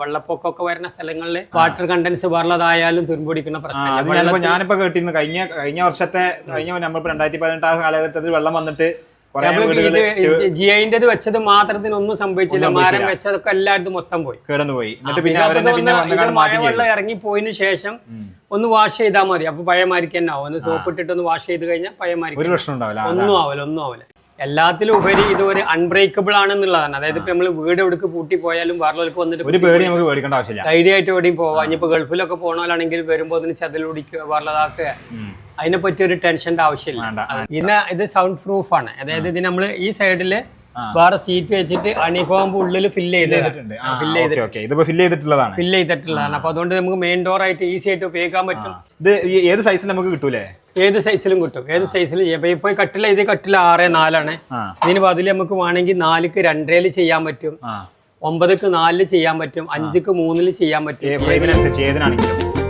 വെള്ളപ്പൊക്കമൊക്കെ വരുന്ന സ്ഥലങ്ങളിൽ water contents വരുന്നതായാലും തുരുമ്പൊടിക്കുന്ന പ്രശ്നം ഞാനിപ്പോ കേട്ടിരുന്നു. കഴിഞ്ഞ കഴിഞ്ഞ വർഷത്തെ കഴിഞ്ഞ നമ്മളിപ്പോ രണ്ടായിരത്തി പതിനെട്ട് ആ കാലഘട്ടത്തിൽ വെള്ളം വന്നിട്ട് ജിഐന്റെ വീടുകൾ ജി ഐന്റേത് വെച്ചത് മാത്രത്തിന് ഒന്നും സംഭവിച്ചില്ല. മാരം വെച്ചതൊക്കെ എല്ലായിടത്തും മൊത്തം പോയി. കിടന്നു പോയി മഴവെള്ളം ഇറങ്ങി പോയതിനു ശേഷം ഒന്ന് വാഷ് ചെയ്താൽ മതി. അപ്പൊ പഴയമാരിക്ക് തന്നെ ആവും. ഒന്ന് സോപ്പ് ഇട്ടിട്ട് ഒന്ന് വാഷ് ചെയ്ത് കഴിഞ്ഞാൽ പഴയമാരിക്ക് ഒന്നും ആവില്ല ഒന്നും ആവില്ല എല്ലാത്തിലും ഉപരി ഇത് ഒരു അൺബ്രേക്കബിൾ ആണെന്നുള്ളതാണ്. അതായത് ഇപ്പൊ നമ്മൾ വീട് എവിടേക്ക് പൂട്ടി പോയാലും വേറെക്ക് വന്നിട്ട് ഒരു പേടി നമുക്ക് പേടിക്കേണ്ട ആവശ്യമില്ല. ധൈര്യമായിട്ട് എവിടെയും പോവാം. ഇനിയിപ്പോ ഗൾഫിലൊക്കെ പോകണമെങ്കിൽ വരുമ്പോൾ അതിന് ചതിലുടിക്കുക വേറെതാക്കുക. അതിനെ പറ്റി ഒരു ടെൻഷന്റെ ആവശ്യമില്ല. പിന്നെ ഇത് സൗണ്ട് പ്രൂഫ് ആണ്. അതായത് ഇത് നമ്മൾ ഈ സൈഡിൽ വേറെ സീറ്റ് വെച്ചിട്ട് അണിഹോമ്പ് ഉള്ളിൽ ഫില്ല് ചെയ്തിട്ടുണ്ട്. ഫില്ല് ചെയ്തിട്ടുള്ളതാണ്. ഫില്ല് ചെയ്തിട്ടുള്ളതാണ്. അപ്പൊ അതുകൊണ്ട് നമുക്ക് മെയിൻ ഡോർ ആയിട്ട് ഈസി ആയിട്ട് ഉപയോഗിക്കാൻ പറ്റും. ഇത് ഏത് സൈസിൽ നമുക്ക് കിട്ടൂലേ? ഏത് സൈസിലും കിട്ടും. ഏത് സൈസിലും ചെയ്യാം. ഇപ്പൊ കട്ടില ഇത് കട്ടില ആറ് നാലാണ്. ഇതിന് അതിൽ നമുക്ക് വേണമെങ്കിൽ നാലിക്ക് രണ്ടരയിൽ ചെയ്യാൻ പറ്റും. ഒമ്പതിക്ക് നാലിൽ ചെയ്യാൻ പറ്റും. അഞ്ചിക്ക് മൂന്നിൽ ചെയ്യാൻ പറ്റും. ഏതിനാണെങ്കിലും.